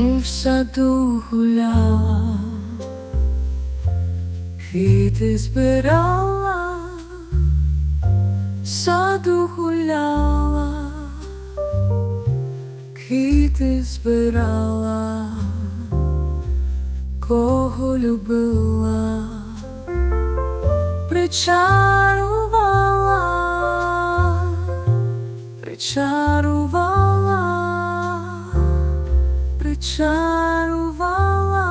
в саду гуляла, квіти збирала, саду гуляла, квіти збирала, кого любила, причарувала, причарувала, причарувала,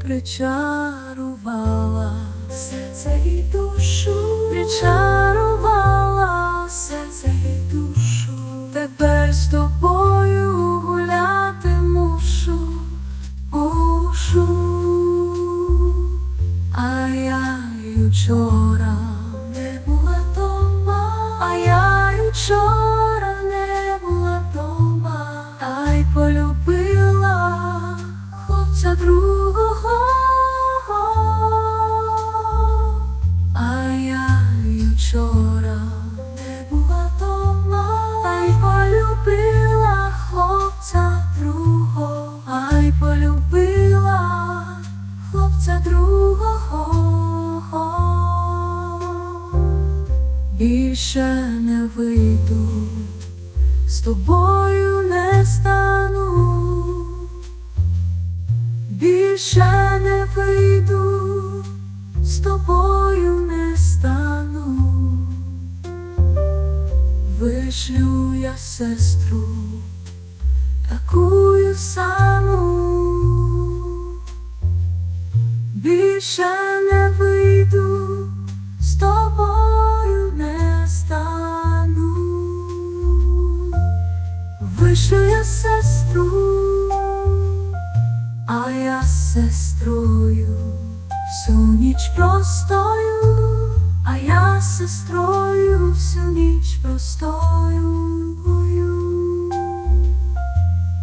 причарувала серце і душу, причарувала серце і душу, тепер з тобою гуляти мушу, мушу, а я й вчора не була дома, а я й вчора полюбила хлопця другого. А я вчора не була дома, а й полюбила хлопця другого, а й полюбила хлопця другого. Більше не вийду, з тобою не стану, більше не вийду, з тобою не стану, вишлю я сестру, такую саму, більше не вийду, вишлю я сестру, а я сестрою всю ніч простою, а я сестрою всю ніч простою,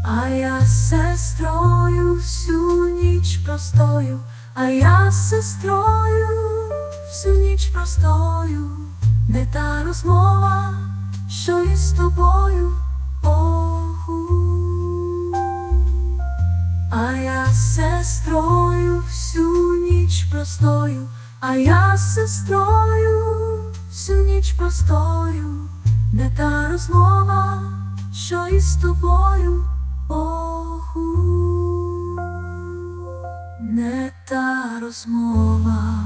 а я сестрою всю ніч простою, а я сестрою всю ніч простою, не та розмова, що із тобою сестрою всю ніч простою, а я сестрою всю ніч простою, не та розмова, що із тобою, Богу, не та розмова.